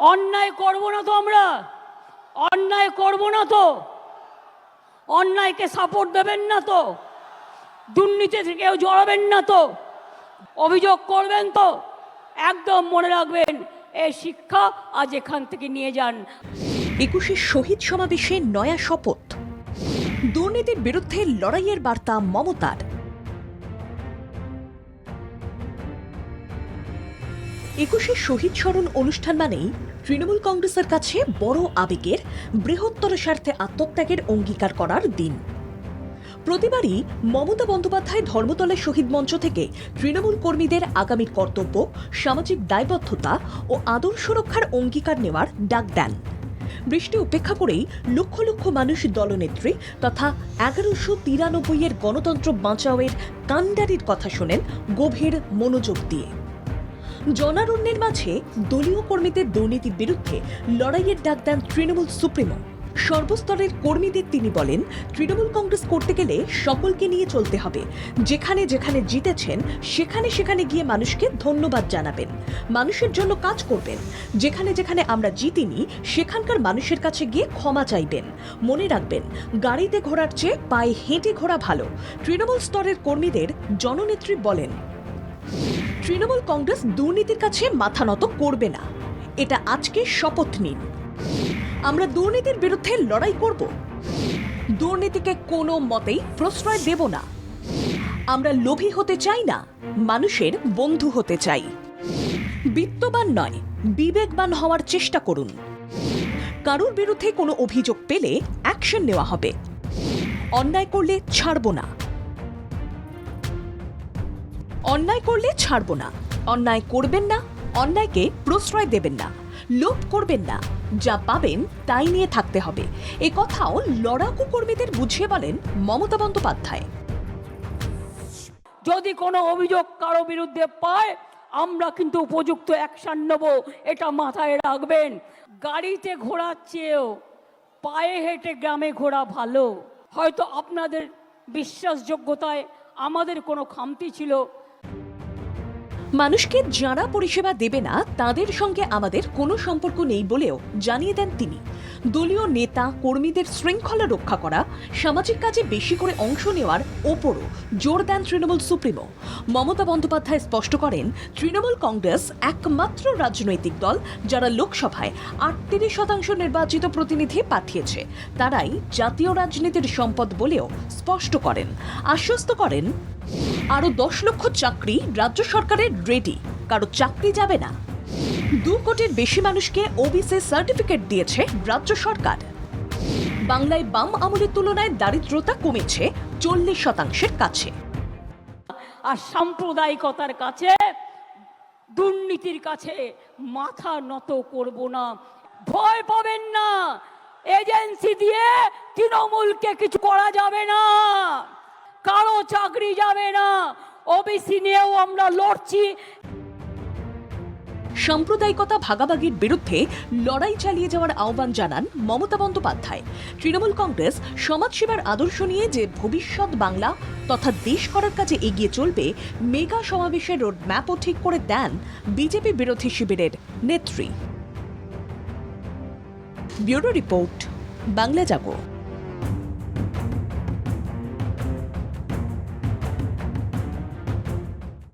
অন্যায় করব না তো আমরা। অন্যায় করব না তো। অন্যায়কে সাপোর্ট দেবেন না তো। দুর্নীতি কেউ জড়াবেন না তো। অভিযোগ করবেন তো। একদম মনে রাখবেন এই শিক্ষা আজ এখান থেকে নিয়ে যান। একুশে শহীদ সমাবেশে নয়া শপথ। দুর্নীতির বিরুদ্ধে লড়াইয়ের বার্তা মমতার। একুশে শহীদ স্মরণ অনুষ্ঠান মানেই তৃণমূল কংগ্রেসের কাছে বড় আবেগের, বৃহত্তর স্বার্থে আত্মত্যাগের অঙ্গীকার করার দিন। প্রতিবারই মমতা বন্দ্যোপাধ্যায় ধর্মতলা শহীদ মঞ্চ থেকে তৃণমূল কর্মীদের আগামী কর্তব্য, সামাজিক দায়বদ্ধতা ও আদর্শ রক্ষার অঙ্গীকার নেওয়ার ডাক দেন। বৃষ্টি উপেক্ষা করেই লক্ষ লক্ষ মানুষ দলনেত্রী তথা এগারোশো তিরানব্বই এর গণতন্ত্র বাঁচাওয়ের কান্ডারির কথা শোনেন গভীর মনোযোগ দিয়ে। জনারণ্যের মাঝে দলীয় কর্মীদের দুর্নীতির বিরুদ্ধে লড়াইয়ের ডাক দেন তৃণমূল সুপ্রিমো। সর্বস্তরের কর্মীদের তিনি বলেন, তৃণমূল কংগ্রেস করতে গেলে সকলকে নিয়ে চলতে হবে। যেখানে যেখানে জিতেছেন, সেখানে সেখানে গিয়ে মানুষকে ধন্যবাদ জানাবেন। মানুষের জন্য কাজ করবেন। যেখানে যেখানে আমরা জিতিনি, সেখানকার মানুষের কাছে গিয়ে ক্ষমা চাইবেন। মনে রাখবেন, গাড়িতে ঘোরার চেয়ে পায়ে হেঁটে ঘোরা ভালো। তৃণমূল স্তরের কর্মীদের জননেত্রী বলেন তৃণমূল কংগ্রেস দুর্নীতির কাছে মাথা নত করবে না। এটা আজকে শপথ নিন। আমরা দুর্নীতির বিরুদ্ধে লড়াই করব। দুর্নীতিকে কোনো মতেই প্রশ্রয় দেব না। আমরা লোভী হতে চাই না, মানুষের বন্ধু হতে চাই। বিত্তবান নয়, বিবেকবান হওয়ার চেষ্টা করুন। কারোর বিরুদ্ধে কোনো অভিযোগ পেলে অ্যাকশন নেওয়া হবে। অন্যায় করলে ছাড়ব না। অন্যায় করলে ছাড়ব না। অন্যায় করবেন না, অন্যায়কে প্রশ্রয় দেবেন না, লোভ করবেন না, যা পাবেন তাই নিয়ে থাকতে হবে। এ কথাও লড়াকু কর্মীদের বুঝিয়ে বলেন মমতা বন্দ্যোপাধ্যায়। যদি কোনো অভিযোগ কারও বিরুদ্ধে পায়, আমরা কিন্তু উপযুক্ত অ্যাকশন নেব, এটা মাথায় রাখবেন। গাড়িতে ঘোরার চেয়েও পায়ে হেঁটে গ্রামে ঘোরা ভালো। হয়তো আপনাদের বিশ্বাসযোগ্যতায় আমাদের কোনো খামতি ছিল। মানুষকে যারা পরিষেবা দেবে না, তাদের সঙ্গে আমাদের কোনো সম্পর্ক নেই বলেও জানিয়ে দেন তিনি। দলীয় নেতা কর্মীদের শৃঙ্খলা রক্ষা করা, সামাজিক কাজে বেশি করে অংশ নেওয়ার ওপরও জোর দেন তৃণমূল সুপ্রিমো। মমতা বন্দ্যোপাধ্যায় স্পষ্ট করেন, তৃণমূল কংগ্রেস একমাত্র রাজনৈতিক দল যারা লোকসভায় আটত্রিশ শতাংশ নির্বাচিত প্রতিনিধি পাঠিয়েছে। তারাই জাতীয় রাজনীতির সম্পদ বলেও স্পষ্ট করেন। আশ্বস্ত করেন আরও দশ লক্ষ চাকরি রাজ্য সরকারের রেডি কারও চাকরি যাবে না। দু কোটির বেশি মানুষকে ওবিসি সার্টিফিকেট দিয়েছে রাজ্য সরকার। বাংলায় বাম আমলের তুলনায় দারিদ্রতা কমেছে চল্লিশ শতাংশের কাছে। আর সাম্প্রদায়িকতার কাছে, দুর্নীতির কাছে মাথা নত করব না। ভয় পাবেন না। এজেন্সি দিয়ে তৃণমূলকে কিছু করা যাবে না। কারও চাকরি যাবে না। ওবিসি নিয়েও আমরা লড়ছি। সাম্প্রদায়িকতা ভাগাভাগির বিরুদ্ধে লড়াই চালিয়ে যাওয়ার আহ্বান জানান মমতা বন্দ্যোপাধ্যায়। তৃণমূল কংগ্রেস সমাজসেবার আদর্শ নিয়ে যে ভবিষ্যৎ বাংলা তথা দেশ করার কাজে এগিয়ে চলবে, মেগা সমাবেশের রোডম্যাপও ঠিক করে দেন বিজেপি বিরোধী শিবিরের নেত্রী। Bureau report, Bangla Jago.